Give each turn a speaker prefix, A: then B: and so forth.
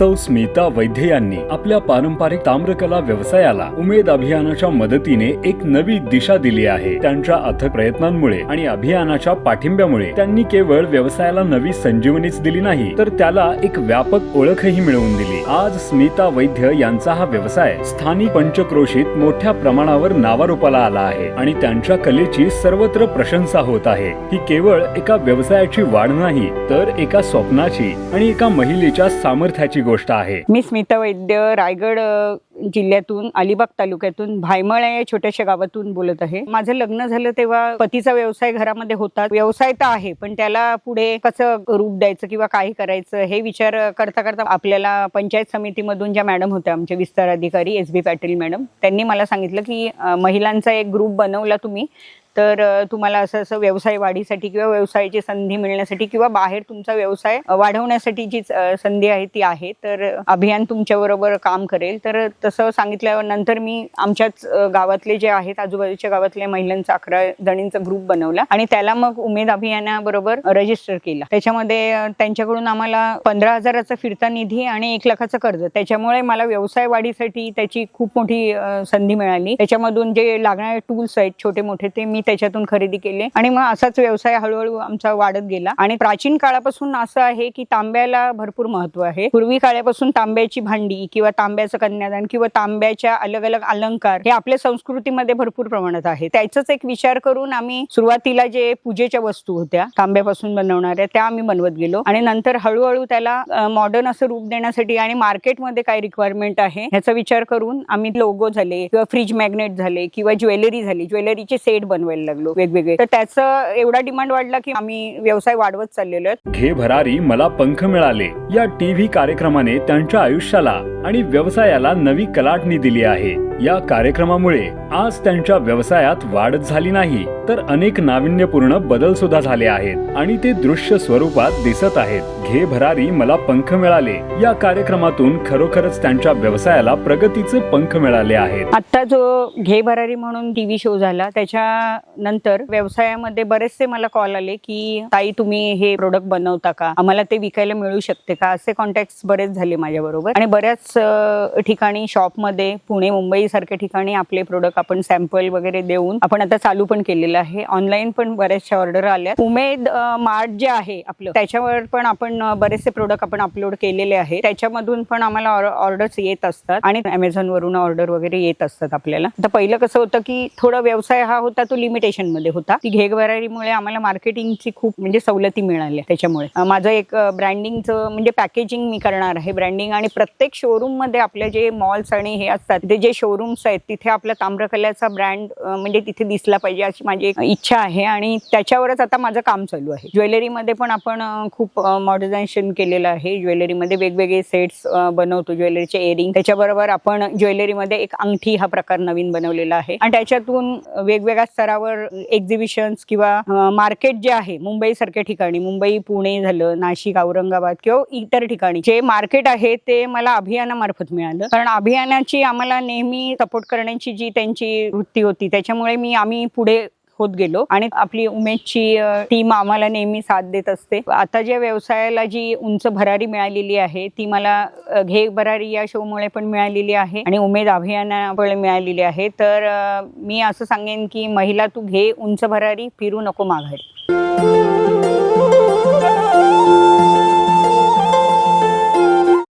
A: सौ स्मिता वैद्य यांनी आपल्या पारंपरिक ताम्रकला व्यवसायाला उमेद अभियानाच्या मदतीने एक नवी दिशा दिली आहे. त्यांच्या अथक प्रयत्नांमुळे आणि अभियानाच्या पाठिंब्यामुळे त्यांनी केवळ व्यवसायाला नवी संजीवनीच दिली नाही तर त्याला एक व्यापक ओळखही मिळवून दिली. आज स्मिता वैद्य यांचा हा व्यवसाय स्थानिक पंचक्रोशीत मोठ्या प्रमाणावर नावारूपाला आला आहे आणि त्यांच्या कलेची सर्वत्र प्रशंसा होत आहे. ही केवळ एका व्यवसायाची वाढ नाही तर एका स्वप्नाची आणि एका महिलेच्या सामर्थ्याची गोष्ट आहे.
B: मी स्मिता वैद्य रायगड जिल्ह्यातून अलिबाग तालुक्यातून भायमळ या छोट्याशा गावातून बोलत आहे. माझं लग्न झालं तेव्हा पतीचा व्यवसाय घरामध्ये होता. व्यवसाय तर आहे पण त्याला पुढे कसं रूप द्यायचं किंवा काही करायचं हे विचार करता करता आपल्याला पंचायत समितीमधून ज्या मॅडम होत्या आमचे विस्तार अधिकारी एस बी पाटील मॅडम त्यांनी मला सांगितलं की महिलांचा एक ग्रुप बनवला तुम्ही तर तुम्हाला असं असं व्यवसाय वाढीसाठी किंवा व्यवसायाची संधी मिळण्यासाठी किंवा बाहेर तुमचा व्यवसाय वाढवण्यासाठी जी संधी आहे ती आहे तर अभियान तुमच्याबरोबर काम करेल. तर तसं सांगितल्यावर नंतर मी आमच्याच गावातले जे आहेत आजूबाजूच्या गावातल्या महिलांचा अकरा जणींचा ग्रुप बनवला आणि त्याला मग उमेद अभियानाबरोबर रजिस्टर केला. त्याच्यामध्ये त्यांच्याकडून आम्हाला पंधरा हजाराचा फिरता निधी आणि एक लाखाचं कर्ज. त्याच्यामुळे मला व्यवसाय वाढीसाठी त्याची खूप मोठी संधी मिळाली. त्याच्यामधून जे लागणारे टूल्स आहेत छोटे मोठे ते मी त्याच्यातून खरेदी केले आणि मग असाच व्यवसाय हळूहळू आमचा वाढत गेला. आणि प्राचीन काळापासून असं आहे की तांब्याला भरपूर महत्त्व आहे. पूर्वी काळापासून तांब्याची भांडी किंवा तांब्याचं कन्यादान किंवा तांब्याच्या अलग अलग अलंकार हे आपल्या संस्कृतीमध्ये भरपूर प्रमाणात आहे त्याचाच एक विचार करून आम्ही सुरुवातीला जे पूजेच्या वस्तू होत्या तांब्यापासून बनवणाऱ्या त्या आम्ही बनवत गेलो. आणि नंतर हळूहळू त्याला मॉडर्न असं रूप देण्यासाठी आणि मार्केटमध्ये काय रिक्वायरमेंट आहे ह्याचा विचार करून आम्ही लोगो झाले किंवा फ्रीज मॅग्नेट झाले किंवा ज्वेलरी झाली. ज्वेलरीचे सेट बनवायला लागलो वेगवेगळे. तर त्याचं एवढा डिमांड वाढला की आम्ही व्यवसाय वाढवत चाललेलो आहे
A: घे भरारी मला पंख मिळाले. या टीव्ही कार्यक्रमाने त्यांच्या आयुष्याला आणि व्यवसायाला नवी कलाटणी दिली आहे. या कार्यक्रमामुळे आज त्यांच्या व्यवसायात वाढच झाली नाही तर अनेक नाविन्यपूर्ण बदल सुद्धा झाले आहेत. आणि ते दृश्य स्वरूपात दिसत आहेत. घे भरारी मला पंख मिळाले. या कार्यक्रमातून खरोखरच त्यांच्या व्यवसायाला प्रगतीचे पंख मिळाले आहेत.
B: आता जो घे भरारी म्हणून टीव्ही शो झाला त्याच्या नंतर व्यवसायामध्ये बरेचसे मला कॉल आले की ताई तुम्ही हे प्रोडक्ट बनवता का? आम्हाला ते विकायला मिळू शकते का? असे कॉन्टॅक्ट बरेच झाले माझ्या बरोबर आणि बऱ्याच ठिकाणी शॉपमध्ये पुणे मुंबई सारख्या ठिकाणी आपले प्रोडक्ट आपण सॅम्पल वगैरे देऊन आपण आता चालू पण केलेलं आहे. ऑनलाईन पण बऱ्याचशा ऑर्डर आल्या उमेद मार्ट जे आहे आपलं त्याच्यावर पण आपण बरेचसे प्रोडक्ट आपण अपलोड केलेले आहे त्याच्यामधून पण आम्हाला ऑर्डर्स येत असतात आणि अमेझॉन वरून ऑर्डर वगैरे येत असतात आपल्याला. आता पहिलं कसं होतं की थोडा व्यवसाय हा होता तो लिमिटेशनमध्ये होता. ती घेगवरारीमुळे आम्हाला मार्केटिंगची खूप म्हणजे सवलती मिळाली त्याच्यामुळे. माझं एक ब्रँडिंगचं म्हणजे पॅकेजिंग मी करणार आहे. ब्रँडिंग आणि प्रत्येक शोरूममध्ये आपले जे मॉल्स आणि हे असतात ते जे शोरूम्स आहेत तिथे आपलं ताम्र चित्रकलेचा ब्रँड म्हणजे तिथे दिसला पाहिजे अशी माझी एक इच्छा आहे. आणि त्याच्यावरच आता माझं काम चालू आहे. ज्वेलरीमध्ये पण आपण खूप मॉडर्नायझेशन केलेलं आहे. ज्वेलरीमध्ये वेगवेगळे सेट्स बनवतो. ज्वेलरीचे एअरिंग त्याच्याबरोबर आपण ज्वेलरीमध्ये एक अंगठी हा प्रकार नवीन बनवलेला आहे. आणि त्याच्यातून वेगवेगळ्या स्तरावर एक्झिबिशन्स किंवा मार्केट जे आहे मुंबई सारख्या ठिकाणी मुंबई पुणे झालं नाशिक औरंगाबाद किंवा इतर ठिकाणी जे मार्केट आहे ते मला अभियानामार्फत मिळालं. कारण अभियानाची आम्हाला नेहमी सपोर्ट करण्याची जी त्यांची वृत्ती होती. त्याच्यामुळे मी आम्ही पुढे होत गेलो. आणि आपली उमेदची टीम आम्हाला नेहमी साथ देत असते. आता ज्या व्यवसायाला जी उंच भरारी मिळालेली आहे ती मला घे भरारी या शोमुळे पण मिळालेली आहे आणि उमेद अभियानामुळे मिळालेली आहे. तर मी असं सांगेन की महिला तू घे उंच भरारी फिरू नको माघारी.